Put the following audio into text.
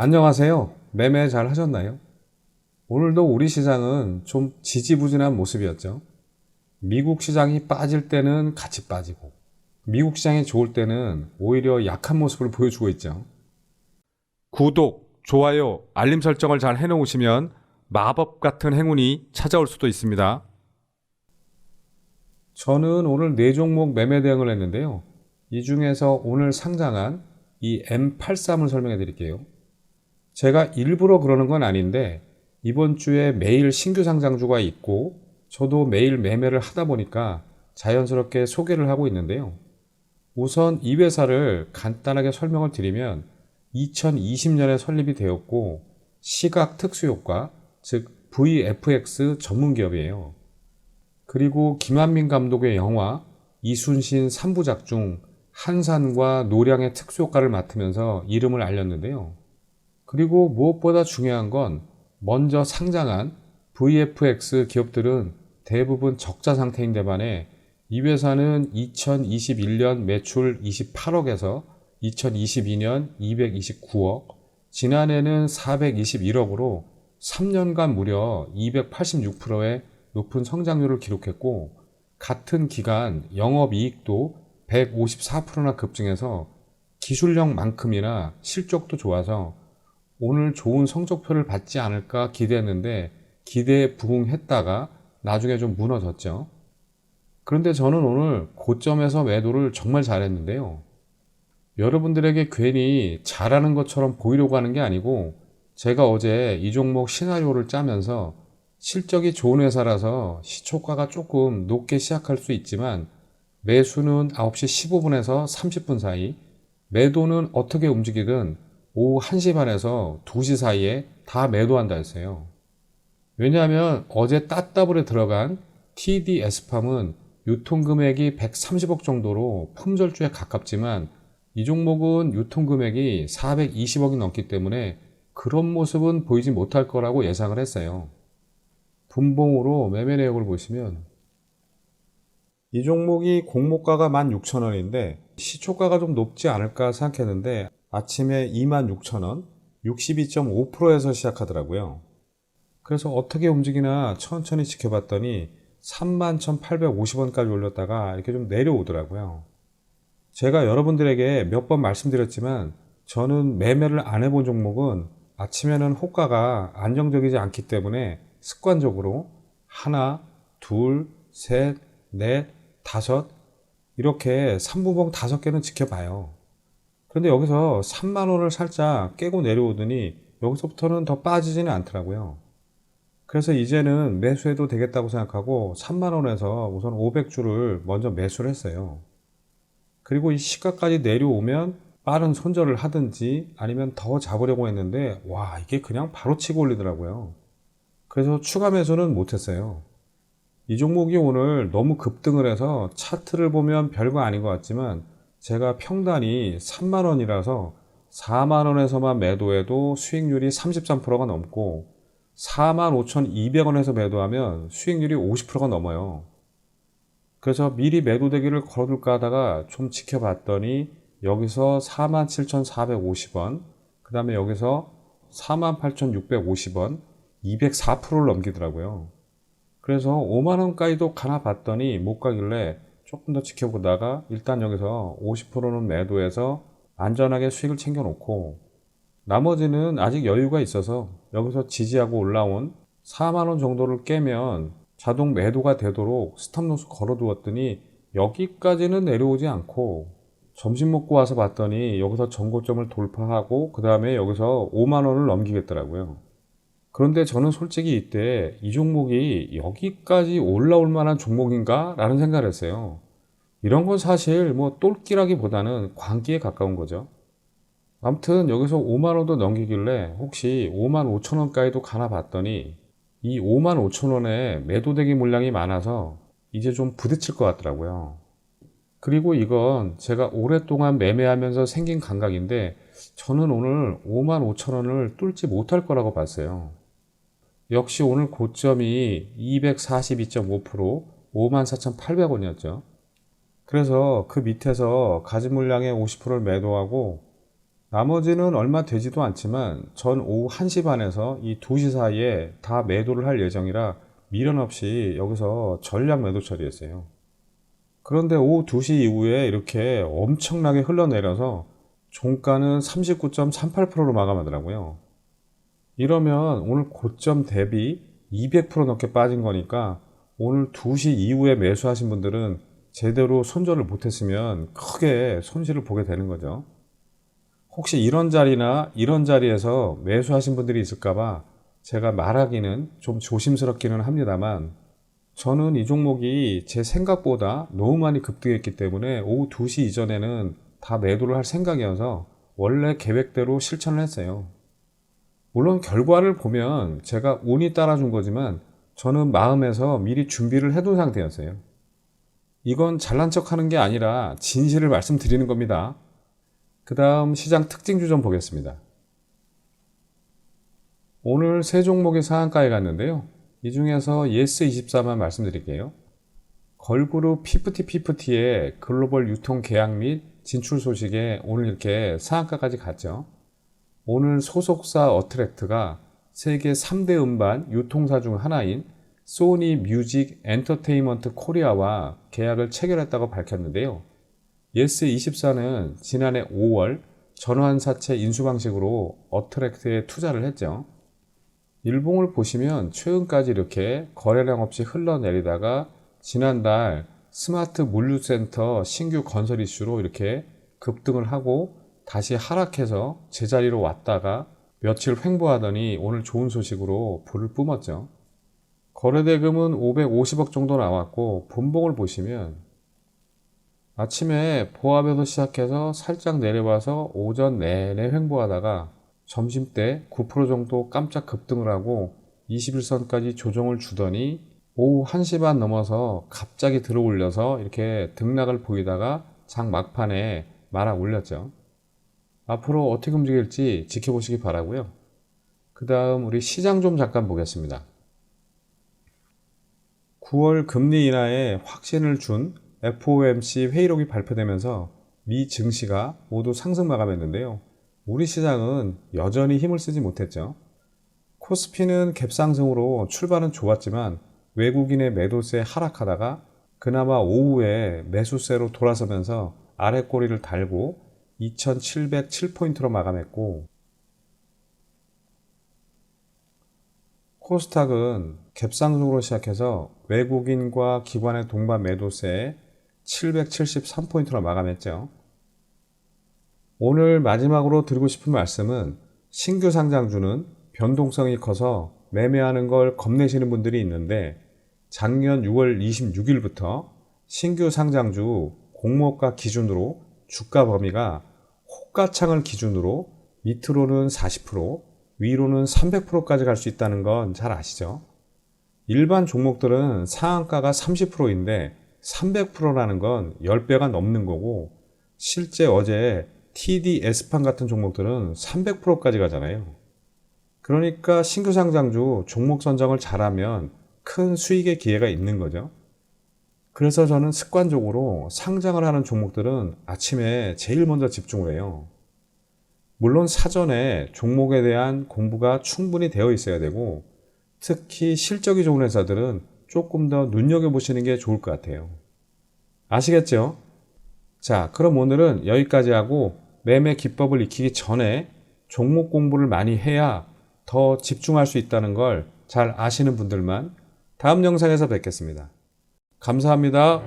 안녕하세요. 매매 잘 하셨나요? 오늘도 우리 시장은 좀 지지부진한 모습이었죠. 미국 시장이 빠질 때는 같이 빠지고, 미국 시장이 좋을 때는 오히려 약한 모습을 보여주고 있죠. 구독, 좋아요, 알림 설정을 잘 해놓으시면 마법 같은 행운이 찾아올 수도 있습니다. 저는 오늘 네 종목 매매 대응을 했는데요. 이 중에서 오늘 상장한 이 M83을 설명해 드릴게요. 제가 일부러 그러는 건 아닌데 이번 주에 매일 신규 상장주가 있고 저도 매일 매매를 하다 보니까 자연스럽게 소개를 하고 있는데요. 우선 이 회사를 간단하게 설명을 드리면 2020년에 설립이 되었고 시각 특수효과 즉 VFX 전문 기업이에요. 그리고 김한민 감독의 영화 이순신 3부작 중 한산과 노량의 특수효과를 맡으면서 이름을 알렸는데요. 그리고 무엇보다 중요한 건 먼저 상장한 VFX 기업들은 대부분 적자 상태인데 반해 이 회사는 2021년 매출 28억에서 2022년 229억, 지난해는 421억으로 3년간 무려 286%의 높은 성장률을 기록했고 같은 기간 영업이익도 154%나 급증해서 기술력만큼이나 실적도 좋아서 오늘 좋은 성적표를 받지 않을까 기대했는데 기대에 부응했다가 나중에 좀 무너졌죠. 그런데 저는 오늘 고점에서 매도를 정말 잘했는데요. 여러분들에게 괜히 잘하는 것처럼 보이려고 하는 게 아니고 제가 어제 이 종목 시나리오를 짜면서 실적이 좋은 회사라서 시초가가 조금 높게 시작할 수 있지만 매수는 9시 15분에서 30분 사이, 매도는 어떻게 움직이든 오후 1시 반에서 2시 사이에 다 매도한다 했어요. 왜냐하면 어제 따따블에 들어간 TDS팜은 유통금액이 130억 정도로 품절주에 가깝지만 이 종목은 유통금액이 420억이 넘기 때문에 그런 모습은 보이지 못할 거라고 예상을 했어요. 분봉으로 매매 내역을 보시면 이 종목이 공모가가 16,000원인데 시초가가 좀 높지 않을까 생각했는데 아침에 26,000원, 62.5%에서 시작하더라고요. 그래서 어떻게 움직이나 천천히 지켜봤더니 31,850원까지 올렸다가 이렇게 좀 내려오더라고요. 제가 여러분들에게 몇 번 말씀드렸지만 저는 매매를 안 해본 종목은 아침에는 호가가 안정적이지 않기 때문에 습관적으로 하나, 둘, 셋, 넷, 다섯 이렇게 3부봉 다섯 개는 지켜봐요. 그런데 여기서 3만 원을 살짝 깨고 내려오더니 여기서부터는 더 빠지지는 않더라고요. 그래서 이제는 매수해도 되겠다고 생각하고 3만 원에서 우선 500주를 먼저 매수를 했어요. 그리고 이 시가까지 내려오면 빠른 손절을 하든지 아니면 더 잡으려고 했는데 와 이게 그냥 바로 치고 올리더라고요. 그래서 추가 매수는 못했어요. 이 종목이 오늘 너무 급등을 해서 차트를 보면 별거 아닌 것 같지만 제가 평단이 3만 원이라서 4만 원에서만 매도해도 수익률이 33%가 넘고 4만 5,200원에서 매도하면 수익률이 50%가 넘어요. 그래서 미리 매도되기를 걸어둘까 하다가 좀 지켜봤더니 여기서 47,450원, 그 다음에 여기서 48,650원, 204%를 넘기더라고요. 그래서 5만원까지도 가나 봤더니 못 가길래 조금 더 지켜보다가 일단 여기서 50%는 매도해서 안전하게 수익을 챙겨놓고 나머지는 아직 여유가 있어서 여기서 지지하고 올라온 4만원 정도를 깨면 자동 매도가 되도록 스탑로스 걸어두었더니 여기까지는 내려오지 않고 점심 먹고 와서 봤더니 여기서 전고점을 돌파하고 그 다음에 여기서 5만원을 넘기겠더라고요. 그런데 저는 솔직히 이때 이 종목이 여기까지 올라올 만한 종목인가? 라는 생각을 했어요. 이런 건 사실 뭐 똘끼라기보다는 광기에 가까운 거죠. 아무튼 여기서 5만원도 넘기길래 혹시 5만 5천원까지도 가나 봤더니 이 5만 5천원에 매도대기 물량이 많아서 이제 좀 부딪힐 것 같더라고요. 그리고 이건 제가 오랫동안 매매하면서 생긴 감각인데 저는 오늘 5만 5천 원을 뚫지 못할 거라고 봤어요. 역시 오늘 고점이 242.5% 54,800원이었죠. 그래서 그 밑에서 가진 물량의 50%를 매도하고 나머지는 얼마 되지도 않지만 전 오후 1시 반에서 이 2시 사이에 다 매도를 할 예정이라 미련 없이 여기서 전략 매도 처리했어요. 그런데 오후 2시 이후에 이렇게 엄청나게 흘러내려서 종가는 39.38%로 마감하더라고요. 이러면 오늘 고점 대비 200% 넘게 빠진 거니까 오늘 2시 이후에 매수하신 분들은 제대로 손절을 못했으면 크게 손실을 보게 되는 거죠. 혹시 이런 자리나 이런 자리에서 매수하신 분들이 있을까봐 제가 말하기는 좀 조심스럽기는 합니다만 저는 이 종목이 제 생각보다 너무 많이 급등했기 때문에 오후 2시 이전에는 다 매도를 할 생각이어서 원래 계획대로 실천을 했어요. 물론 결과를 보면 제가 운이 따라준 거지만 저는 마음에서 미리 준비를 해둔 상태였어요. 이건 잘난 척 하는 게 아니라 진실을 말씀드리는 겁니다. 그 다음 시장 특징주 좀 보겠습니다. 오늘 세 종목이 상한가에 갔는데요. 이 중에서 예스24만 말씀드릴게요. 걸그룹 피프티피프티의 글로벌 유통 계약 및 진출 소식에 오늘 이렇게 상한가까지 갔죠. 오늘 소속사 어트랙트가 세계 3대 음반 유통사 중 하나인 소니 뮤직 엔터테인먼트 코리아와 계약을 체결했다고 밝혔는데요. 예스24는 지난해 5월 전환사채 인수 방식으로 어트랙트에 투자를 했죠. 일봉을 보시면 최근까지 이렇게 거래량 없이 흘러내리다가 지난달 스마트 물류센터 신규 건설 이슈로 이렇게 급등을 하고 다시 하락해서 제자리로 왔다가 며칠 횡보하더니 오늘 좋은 소식으로 불을 뿜었죠. 거래대금은 550억 정도 나왔고 분봉을 보시면 아침에 보합에서 시작해서 살짝 내려와서 오전 내내 횡보하다가 점심 때 9% 정도 깜짝 급등을 하고 21선까지 조정을 주더니 오후 1시 반 넘어서 갑자기 들어 올려서 이렇게 등락을 보이다가 장 막판에 말아 올렸죠. 앞으로 어떻게 움직일지 지켜보시기 바라고요. 그 다음 우리 시장 좀 잠깐 보겠습니다. 9월 금리 인하에 확신을 준 FOMC 회의록이 발표되면서 미 증시가 모두 상승 마감했는데요. 우리 시장은 여전히 힘을 쓰지 못했죠. 코스피는 갭상승으로 출발은 좋았지만 외국인의 매도세 하락하다가 그나마 오후에 매수세로 돌아서면서 아래 꼬리를 달고 2707포인트로 마감했고 코스닥은 갭상승으로 시작해서 외국인과 기관의 동반 매도세 773포인트로 마감했죠. 오늘 마지막으로 드리고 싶은 말씀은 신규 상장주는 변동성이 커서 매매하는 걸 겁내시는 분들이 있는데 작년 6월 26일부터 신규 상장주 공모가 기준으로 주가 범위가 호가창을 기준으로 밑으로는 40%, 위로는 300%까지 갈 수 있다는 건 잘 아시죠? 일반 종목들은 상한가가 30%인데 300%라는 건 10배가 넘는 거고 실제 어제 TDS판 같은 종목들은 300%까지 가잖아요. 그러니까 신규 상장주 종목 선정을 잘하면 큰 수익의 기회가 있는 거죠. 그래서 저는 습관적으로 상장을 하는 종목들은 아침에 제일 먼저 집중을 해요. 물론 사전에 종목에 대한 공부가 충분히 되어 있어야 되고 특히 실적이 좋은 회사들은 조금 더 눈여겨보시는 게 좋을 것 같아요. 아시겠죠? 자, 그럼 오늘은 여기까지 하고 매매 기법을 익히기 전에 종목 공부를 많이 해야 더 집중할 수 있다는 걸 잘 아시는 분들만 다음 영상에서 뵙겠습니다. 감사합니다.